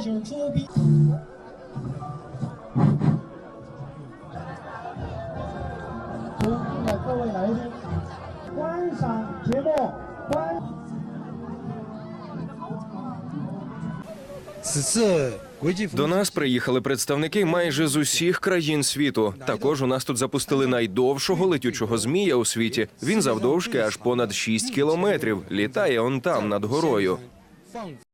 请出宾。尊敬的各位来宾，观赏节目，观。此次国际 До нас приїхали представники майже з усіх країн світу. Також у нас тут запустили найдовшого летючого змія у світі. Він завдовжки аж понад 6 кілометрів. Літає он там над горою.